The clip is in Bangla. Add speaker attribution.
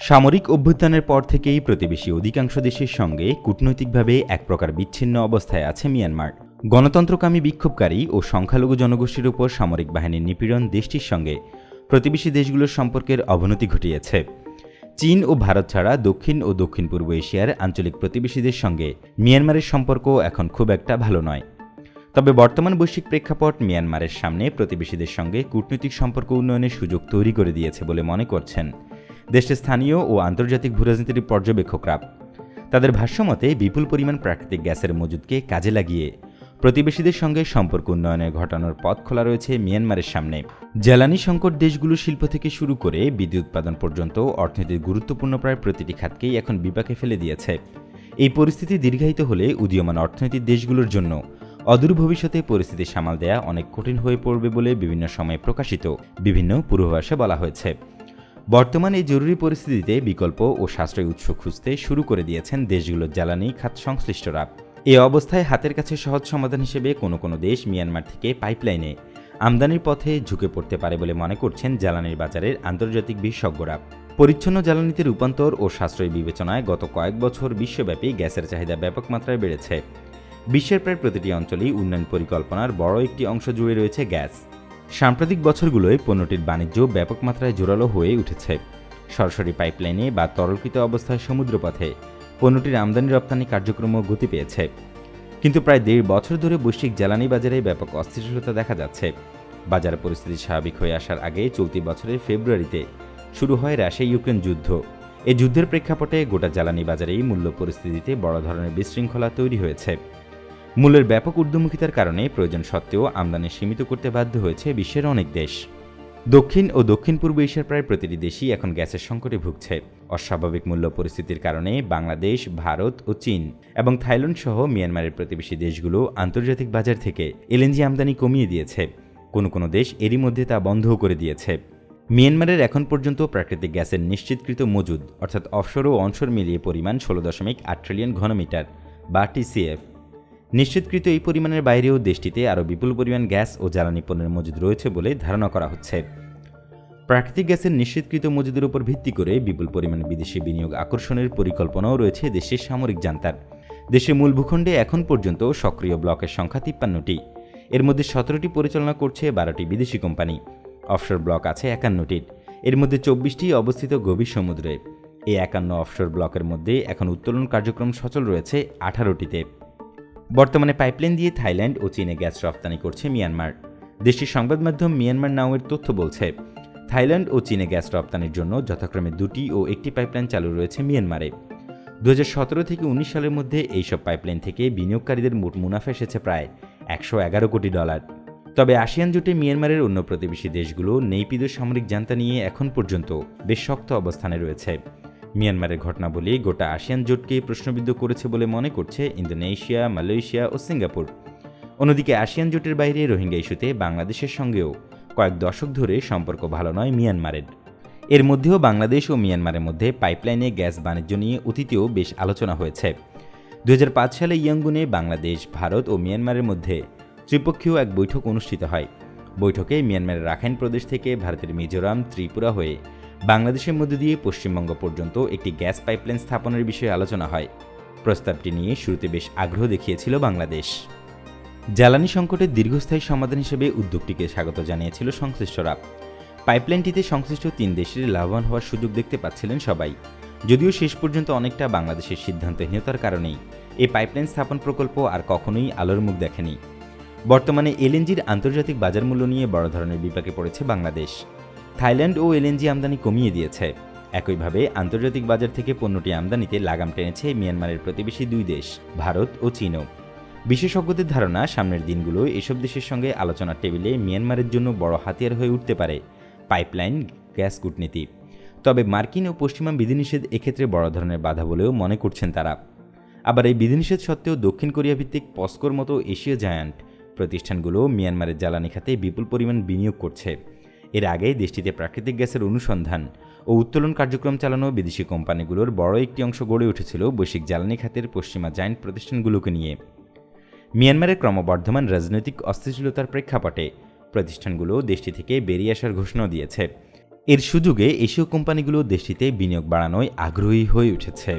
Speaker 1: সামরিক অভ্যুত্থানের পর থেকেই প্রতিবেশী অধিকাংশ দেশের সঙ্গে কূটনৈতিকভাবে এক প্রকার বিচ্ছিন্ন অবস্থায় আছে মিয়ানমার। গণতন্ত্রকামী বিক্ষোভকারী ও সংখ্যালঘু জনগোষ্ঠীর উপর সামরিক বাহিনীর নিপীড়ন দেশটির সঙ্গে প্রতিবেশী দেশগুলোর সম্পর্কের অবনতি ঘটিয়েছে। চীন ও ভারত ছাড়া দক্ষিণ ও দক্ষিণ পূর্ব এশিয়ার আঞ্চলিক প্রতিবেশীদের সঙ্গে মিয়ানমারের সম্পর্ক এখন খুব একটা ভালো নয়। তবে বর্তমান বৈশ্বিক প্রেক্ষাপট মিয়ানমারের সামনে প্রতিবেশীদের সঙ্গে কূটনৈতিক সম্পর্ক উন্নয়নের সুযোগ তৈরি করে দিয়েছে বলে মনে করছেন দেশের স্থানীয় ও আন্তর্জাতিক ভূরাজনীতির পর্যবেক্ষকরা তাদের ভাষ্যমতে বিপুল পরিমাণ প্রাকৃতিক গ্যাসের মজুদকে কাজে লাগিয়ে প্রতিবেশীদের সঙ্গে সম্পর্ক উন্নয়নে ঘটানোর পথ খোলা রয়েছে মিয়ানমারের সামনে। জ্বালানি সংকট দেশগুলো শিল্প থেকে শুরু করে বিদ্যুৎ উৎপাদন পর্যন্ত অর্থনীতির গুরুত্বপূর্ণ প্রায় প্রতিটি খাতকেই এখন বিপাকে ফেলে দিয়েছে। এই পরিস্থিতি দীর্ঘায়িত হলে উদীয়মান অর্থনৈতিক দেশগুলোর জন্য অদূর ভবিষ্যতে পরিস্থিতি সামাল দেয়া অনেক কঠিন হয়ে পড়বে বলে বিভিন্ন সময়ে প্রকাশিত বিভিন্ন পূর্বাভাসে বলা হয়েছে। বর্তমান এই জরুরি পরিস্থিতিতে বিকল্প ও সাশ্রয়ী উৎস খুঁজতে শুরু করে দিয়েছেন দেশগুলোর জ্বালানি খাত সংশ্লিষ্টরা। এ অবস্থায় হাতের কাছে সহজ সমাধান হিসেবে কোনো কোনো দেশ মিয়ানমার থেকে পাইপলাইনে আমদানির পথে ঝুঁকে পড়তে পারে বলে মনে করছেন জ্বালানির বাজারের আন্তর্জাতিক বিশেষজ্ঞরা। পরিচ্ছন্ন জ্বালানিতে রূপান্তর ও সাশ্রয় বিবেচনায় গত কয়েক বছর বিশ্বব্যাপী গ্যাসের চাহিদা ব্যাপক মাত্রায় বেড়েছে। বিশ্বের প্রায় প্রতিটি অঞ্চলেই উন্নয়ন পরিকল্পনার বড় একটি অংশ জুড়ে রয়েছে গ্যাস। সাম্প্রতিক বছরগুলোয় পণ্যটির বাণিজ্য ব্যাপক মাত্রায় জোরালো হয়ে উঠেছে। সরাসরি পাইপলাইনে বা তরলকৃত অবস্থায় সমুদ্রপথে পণ্যটির আমদানি রপ্তানি কার্যক্রমও গতি পেয়েছে। কিন্তু প্রায় দেড় বছর ধরে বৈশ্বিক জ্বালানি বাজারে ব্যাপক অস্থিতিশীলতা দেখা যাচ্ছে। বাজার পরিস্থিতি স্বাভাবিক হয়ে আসার আগে চলতি বছরের ফেব্রুয়ারিতে শুরু হয় রাশিয়া ইউক্রেন যুদ্ধ। এই যুদ্ধের প্রেক্ষাপটে গোটা জ্বালানি বাজারেই মূল্য পরিস্থিতিতে বড় ধরনের বিশৃঙ্খলা তৈরি হয়েছে। মূল্যের ব্যাপক ঊর্ধ্বমুখিতার কারণে প্রয়োজন সত্ত্বেও আমদানি সীমিত করতে বাধ্য হয়েছে বিশ্বের অনেক দেশ। দক্ষিণ ও দক্ষিণ পূর্ব এশিয়ার প্রায় প্রতিটি দেশই এখন গ্যাসের সংকটে ভুগছে। অস্বাভাবিক মূল্য পরিস্থিতির কারণে বাংলাদেশ, ভারত ও চীন এবং থাইল্যান্ড সহ মিয়ানমারের প্রতিবেশী দেশগুলো আন্তর্জাতিক বাজার থেকে এলএনজি আমদানি কমিয়ে দিয়েছে। কোনো কোনো দেশ এরই মধ্যে তা বন্ধও করে দিয়েছে। মিয়ানমারের এখন পর্যন্ত প্রাকৃতিক গ্যাসের নিশ্চিতকৃত মজুদ, অর্থাৎ অফশোর ও অনশোর মিলিয়ে পরিমাণ ষোলো দশমিক আট ট্রিলিয়ন ঘনমিটার বা টিসিএফ নিশ্চিতকৃত এই পরিমাণের বাইরেও দেশটিতে আরও বিপুল পরিমাণ গ্যাস ও জ্বালানি পণ্যের মজুদ রয়েছে বলে ধারণা করা হচ্ছে। প্রাকৃতিক গ্যাসের নিশ্চিতকৃত মজুদের উপর ভিত্তি করে বিপুল পরিমাণে বিদেশি বিনিয়োগ আকর্ষণের পরিকল্পনাও রয়েছে দেশের সামরিক জান্তার দেশের মূল ভূখণ্ডে এখন পর্যন্ত সক্রিয় ব্লকের সংখ্যা তিপ্পান্নটি। এর মধ্যে সতেরোটি পরিচালনা করছে বারোটি বিদেশি কোম্পানি। অফশোর ব্লক আছে একান্নটির এর মধ্যে চব্বিশটি অবস্থিত গভীর সমুদ্রে। এই একান্ন অফশোর ব্লকের মধ্যে এখন উত্তোলন কার্যক্রম সচল রয়েছে আঠারোটিতে। বর্তমানে পাইপলাইন দিয়ে থাইল্যান্ড ও চীনে গ্যাস রপ্তানি করছে মিয়ানমার। দেশটির সংবাদ মাধ্যম মিয়ানমার নাওয়ের তথ্য বলছে, থাইল্যান্ড ও চীনে গ্যাস রপ্তানির জন্য যথাক্রমে দুটি ও একটি পাইপলাইন চালু রয়েছে মিয়ানমারে। দু হাজার সতেরো থেকে উনিশ সালের মধ্যে এইসব পাইপলাইন থেকে বিনিয়োগকারীদের মোট মুনাফা এসেছে প্রায় একশো এগারো কোটি ডলার। তবে আসিয়ান জোটে মিয়ানমারের অন্য প্রতিবেশী দেশগুলো নেইপিদের সামরিক জান্তা নিয়ে এখন পর্যন্ত বেশ শক্ত অবস্থানে রয়েছে। মিয়ানমারের ঘটনাবলী গোটা আসিয়ান জোটকে প্রশ্নবিদ্ধ করেছে বলে মনে করছে ইন্দোনেশিয়া, মালয়েশিয়া ও সিঙ্গাপুর। অন্যদিকে আসিয়ান জোটের বাইরে রোহিঙ্গা ইস্যুতে বাংলাদেশের সঙ্গেও কয়েক দশক ধরে সম্পর্ক ভালো নয় মিয়ানমারের। এর মধ্যেও বাংলাদেশ ও মিয়ানমারের মধ্যে পাইপলাইনে গ্যাস বাণিজ্য নিয়ে অতীতেও বেশ আলোচনা হয়েছে। দু হাজার পাঁচ সালে ইয়াঙ্গুনে বাংলাদেশ, ভারত ও মিয়ানমারের মধ্যে ত্রিপক্ষীয় এক বৈঠক অনুষ্ঠিত হয়। বৈঠকে মিয়ানমারের রাখাইন প্রদেশ থেকে ভারতের মিজোরাম, ত্রিপুরা হয়ে বাংলাদেশের মধ্য দিয়ে পশ্চিমবঙ্গ পর্যন্ত একটি গ্যাস পাইপলাইন স্থাপনের বিষয়ে আলোচনা হয়। প্রস্তাবটি নিয়ে শুরুতে বেশ আগ্রহ দেখিয়েছিল বাংলাদেশ। জ্বালানি সংকটের দীর্ঘস্থায়ী সমাধান হিসেবে উদ্যোগটিকে স্বাগত জানিয়েছিল সংশ্লিষ্টরা। পাইপলাইনটিতে সংশ্লিষ্ট তিন দেশের লাভবান হওয়ার সুযোগ দেখতে পাচ্ছিলেন সবাই। যদিও শেষ পর্যন্ত অনেকটা বাংলাদেশের সিদ্ধান্তহীনতার কারণেই এই পাইপলাইন স্থাপন প্রকল্প আর কখনোই আলোর মুখ দেখেনি। বর্তমানে এলএনজির আন্তর্জাতিক বাজার মূল্য নিয়ে বড় ধরনের বিপাকে পড়েছে বাংলাদেশ। থাইল্যান্ড ও এলএনজি আমদানি কমিয়ে দিয়েছে। একইভাবে, আন্তর্জাতিক বাজার থেকে পণ্যটি আমদানিতে লাগাম টেনেছে মিয়ানমারের প্রতিবেশী দুই দেশ, ভারত ও চীনও। বিশেষজ্ঞদের ধারণা, সামনের দিনগুলো এসব দেশের সঙ্গে আলোচনার টেবিলে মিয়ানমারের জন্য বড় হাতিয়ার হয়ে উঠতে পারে পাইপলাইন, গ্যাস কূটনীতি। তবে মার্কিন ও পশ্চিমা বিধিনিষেধ এক্ষেত্রে বড় ধরনের বাধা বলেও মনে করছেন তারা। আবার এই বিধিনিষেধ সত্ত্বেও দক্ষিণ কোরিয়া ভিত্তিক পস্কোর মতো এশীয় জায়ান্ট প্রতিষ্ঠানগুলো মিয়ানমারের জ্বালানি খাতে বিপুল পরিমাণ বিনিয়োগ করছে। এর আগে দেশটিতে প্রাকৃতিক গ্যাসের অনুসন্ধান ও উত্তোলন কার্যক্রম চালানো বিদেশি কোম্পানিগুলোর বড় একটি অংশ গড়ে উঠেছিল বৈশ্বিক জ্বালানি খাতের পশ্চিমা জায়ান্ট প্রতিষ্ঠানগুলোকে নিয়ে। মিয়ানমারের ক্রমবর্ধমান রাজনৈতিক অস্থিতিশীলতার প্রেক্ষাপটে প্রতিষ্ঠানগুলো দেশটি থেকে বেরিয়ে আসার ঘোষণা দিয়েছে। এর সুযোগে এশীয় কোম্পানিগুলো দেশটিতে বিনিয়োগ বাড়ানোয় আগ্রহী হয়ে উঠেছে।